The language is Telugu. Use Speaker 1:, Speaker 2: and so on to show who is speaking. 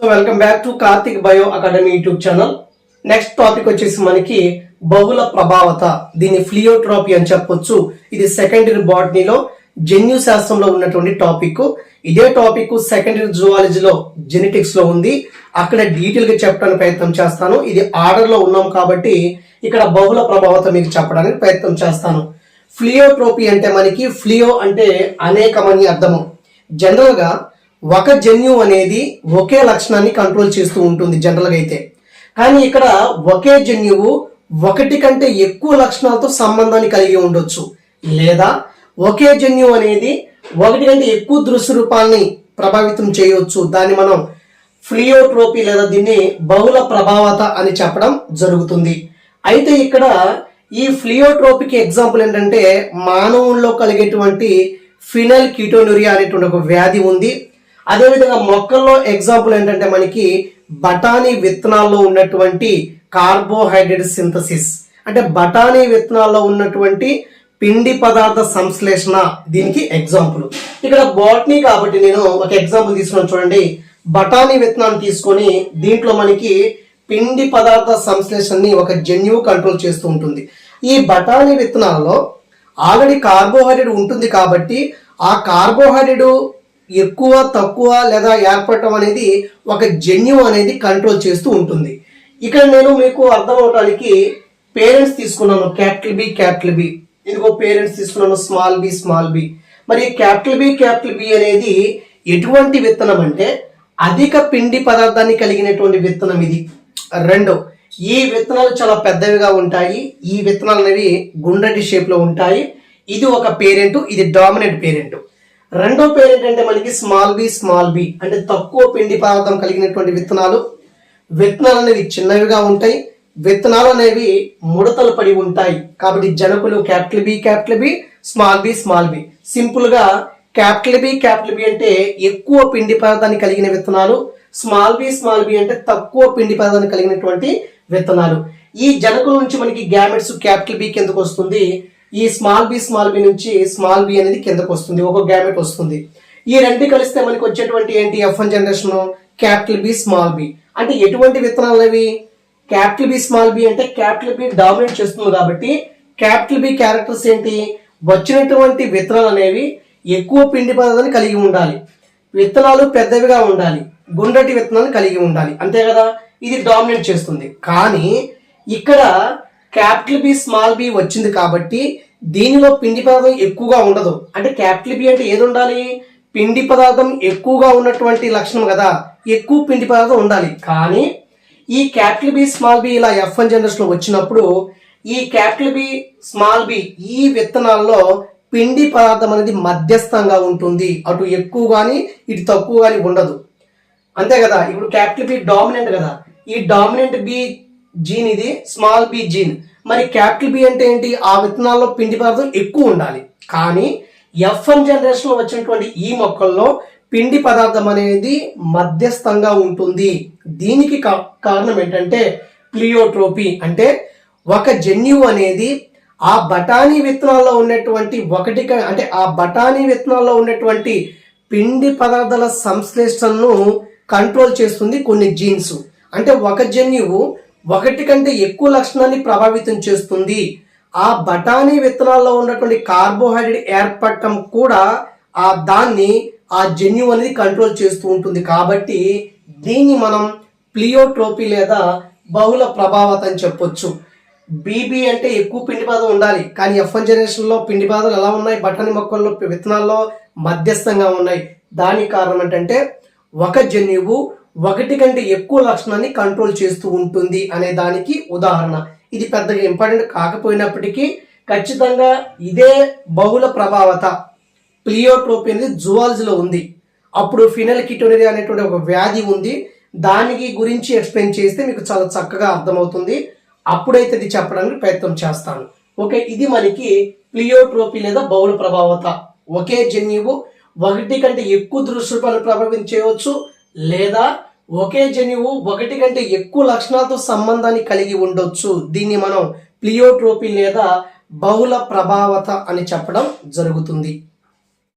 Speaker 1: So welcome back to Karthik bio academy YouTube channel next topic వచ్చేసి మనకి బహుళ ప్రభావత దీన్ని ఫ్లియోట్రాపీ అని చెప్పొచ్చు. ఇది సెకండరీ బాటనీలో జన్యు శాస్త్రంలో ఉన్నటువంటి టాపిక్ ఇదే టాపిక్ సెకండరీ జువాలజీలో జెనెటిక్స్లో ఉంది. అక్కడ డీటెయిల్గా చెప్పడానికి ప్రయత్నం చేస్తాను. ఇది ఆర్డర్లో ఉన్నాం కాబట్టి ఇక్కడ బహుళ ప్రభావత మీకు చెప్పడానికి ప్రయత్నం చేస్తాను. ఫ్లియోట్రోపీ అంటే మనకి ఫ్లియో అంటే అనేకమని అర్థము. జనరల్గా ఒక జన్యు అనేది ఒకే లక్షణాన్ని కంట్రోల్ చేస్తూ ఉంటుంది జనరల్గా అయితే. కానీ ఇక్కడ ఒకే జన్యువు ఒకటి కంటే ఎక్కువ లక్షణాలతో సంబంధాన్ని కలిగి ఉండొచ్చు. లేదా ఒకే జన్యువు అనేది ఒకటి కంటే ఎక్కువ దృశ్య రూపాల్ని ప్రభావితం చేయవచ్చు దాన్ని మనం ఫ్లియోట్రోపీ లేదా దీన్ని బహుళ ప్రభావత అని చెప్పడం జరుగుతుంది. అయితే ఇక్కడ ఈ ఫ్లియోట్రోపీకి ఎగ్జాంపుల్ ఏంటంటే మానవుల్లో కలిగేటువంటి ఫినల్ కీటోనురియా అనేటువంటి ఒక వ్యాధి ఉంది. అదేవిధంగా మొక్కల్లో ఎగ్జాంపుల్ ఏంటంటే మనకి బఠానీ విత్తనాల్లో ఉన్నటువంటి కార్బోహైడ్రేట్ సింథసిస్. అంటే బఠానీ విత్తనాల్లో ఉన్నటువంటి పిండి పదార్థ సంశ్లేషణ దీనికి ఎగ్జాంపుల్. ఇక్కడ బాటనీ కాబట్టి నేను ఒక ఎగ్జాంపుల్ తీసుకున్నాను చూడండి. బఠానీ విత్తనాన్ని తీసుకొని దీంట్లో మనకి పిండి పదార్థ సంశ్లేషణని ఒక జన్యువు కంట్రోల్ చేస్తూ ఉంటుంది. ఈ బఠానీ విత్తనాల్లో ఆల్రెడీ కార్బోహైడ్రేట్ ఉంటుంది కాబట్టి ఆ కార్బోహైడ్రేట్ ఎక్కువ తక్కువ లేదా ఏర్పడటం అనేది ఒక జన్యు అనేది కంట్రోల్ చేస్తూ ఉంటుంది. ఇక్కడ నేను మీకు అర్థం అవడానికి పేరెంట్స్ తీసుకున్నాను. క్యాపిటల్ బి క్యాపిటల్ బి ఇదిగో పేరెంట్స్ తీసుకున్నాను. స్మాల్ బి స్మాల్ బి మరి క్యాపిటల్ బి క్యాపిటల్ బి అనేది ఎటువంటి విత్తనం అంటే అధిక పిండి పదార్థాన్ని కలిగినటువంటి విత్తనం ఇది. రెండు ఈ విత్తనాలు చాలా పెద్దవిగా ఉంటాయి. ఈ విత్తనాలు అనేవి గుండ్రటి షేప్లో ఉంటాయి. ఇది ఒక పేరెంట్ ఇది డామినెంట్ పేరెంట్ రెండో పేరు ఏంటంటే మనకి స్మాల్ బి స్మాల్ బి అంటే తక్కువ పిండి పదార్థం కలిగినటువంటి విత్తనాలు. విత్తనాలు అనేవి చిన్నవిగా ఉంటాయి. విత్తనాలు అనేవి ముడతలు పడి ఉంటాయి. కాబట్టి జనకులు capital B capital B small B small B సింపుల్గా క్యాపిటల్ బి క్యాపిటల్ బి అంటే ఎక్కువ పిండి పదార్థాన్ని కలిగిన విత్తనాలు. స్మాల్ బి స్మాల్ బి అంటే తక్కువ పిండి పదార్థాన్ని కలిగినటువంటి విత్తనాలు. ఈ జనకుల నుంచి మనకి గ్యామెట్స్ క్యాపిటల్ బి కిందకు వస్తుంది. ఈ స్మాల్ బి స్మాల్ బి నుంచి స్మాల్ బి అనేది కిందకు వస్తుంది ఒక గ్యామెట్ వస్తుంది. ఈ రెండు కలిస్తే మనకి వచ్చేటువంటి ఏంటి? F one generation capital B small B అంటే ఎటువంటి విత్తనాలు అవి? క్యాపిటల్ బి స్మాల్ బి అంటే క్యాపిటల్ బి డామినేట్ చేస్తుంది కాబట్టి క్యాపిటల్ బి క్యారెక్టర్స్ ఏంటి? వచ్చినటువంటి విత్తనాలు అనేవి ఎక్కువ పిండి పదార్థాన్ని కలిగి ఉండాలి. విత్తనాలు పెద్దవిగా ఉండాలి. గుండ్రటి విత్తనాలు కలిగి ఉండాలి. అంతే కదా? ఇది డామినేట్ చేస్తుంది. కానీ ఇక్కడ క్యాపిటల్ బి స్మాల్ బి వచ్చింది కాబట్టి దీనిలో పిండి పదార్థం ఎక్కువగా ఉండదు. అంటే క్యాపిటల్ బి అంటే ఏది ఉండాలి? పిండి పదార్థం ఎక్కువగా ఉన్నటువంటి లక్షణం కదా. ఎక్కువ పిండి పదార్థం ఉండాలి. కానీ ఈ క్యాపిటల్ బి స్మాల్ బి ఇలా ఎఫ్ వన్ జనరేషన్ వచ్చినప్పుడు ఈ క్యాపిటల్ బి స్మాల్ బి ఈ విత్తనాల్లో పిండి పదార్థం అనేది మధ్యస్థంగా ఉంటుంది. అటు ఎక్కువ కానీ ఇటు తక్కువ కానీ ఉండదు. అంతే కదా. ఇప్పుడు క్యాపిటల్ బి డామినెంట్ కదా. ఈ డామినెంట్ బి జీన్ ఇది? Small B gene. మరి క్యాపిటల్ బి అంటే ఏంటి? ఆ విత్తనాల్లో పిండి పదార్థం ఎక్కువ ఉండాలి. కానీ ఎఫ్ వన్ జనరేషన్లో వచ్చినటువంటి ఈ మొక్కల్లో పిండి పదార్థం అనేది మధ్యస్థంగా ఉంటుంది. దీనికి కారణం ఏంటంటే ప్లియోట్రోపీ. అంటే ఒక జన్యువు అనేది ఆ బఠానీ విత్తనాల్లో ఉన్నటువంటి ఒకటి అంటే ఆ బఠానీ విత్తనాల్లో ఉన్నటువంటి పిండి పదార్థాల సంశ్లేషణను కంట్రోల్ చేస్తుంది కొన్ని జీన్స్. అంటే ఒక జన్యువు ఒకటి కంటే ఎక్కువ లక్షణాన్ని ప్రభావితం చేస్తుంది. ఆ బఠానీ విత్తనాల్లో ఉన్నటువంటి కార్బోహైడ్రేట్ ఏర్పడటం కూడా ఆ దాన్ని ఆ జన్యువు అనేది కంట్రోల్ చేస్తూ ఉంటుంది. కాబట్టి దీన్ని మనం ప్లియోట్రోపీ లేదా బహుళ ప్రభావత అని చెప్పొచ్చు. బీబీ అంటే ఎక్కువ పిండి పదార్థం ఉండాలి. కానీ ఎఫ్ వన్ జనరేషన్లో పిండి పదార్థాలు ఎలా ఉన్నాయి? బఠానీ మొక్కల్లో విత్తనాల్లో మధ్యస్థంగా ఉన్నాయి. దానికి కారణం ఏంటంటే ఒక జన్యువు ఒకటి కంటే ఎక్కువ లక్షణాన్ని కంట్రోల్ చేస్తూ ఉంటుంది అనే దానికి ఉదాహరణ. ఇది పెద్దగా ఇంపార్టెంట్ కాకపోయినప్పటికీ ఖచ్చితంగా ఇదే బహుళ ప్రభావత. ప్లియోట్రోపీ అనేది జువాలజీలో ఉంది. అప్పుడు ఫినల్ కిటోనిరియా అనేటువంటి ఒక వ్యాధి ఉంది. దానికి గురించి ఎక్స్ప్లెయిన్ చేస్తే మీకు చాలా చక్కగా అర్థమవుతుంది. అప్పుడైతే ఇది చెప్పడానికి ప్రయత్నం చేస్తాను. ఓకే ఇది మనకి ప్లియోట్రోపీ లేదా బహుళ ప్రభావత. ఒకే జన్యువు ఒకటి కంటే ఎక్కువ దృశ్యపాలను ప్రభావితం చేయవచ్చు. లేదా ఒకే జన్యువు ఒకటి కంటే ఎక్కువ లక్షణాలతో సంబంధాన్ని కలిగి ఉండొచ్చు. దీన్ని మనం ప్లియోట్రోపీ లేదా బహుళ ప్రభావత అని చెప్పడం జరుగుతుంది.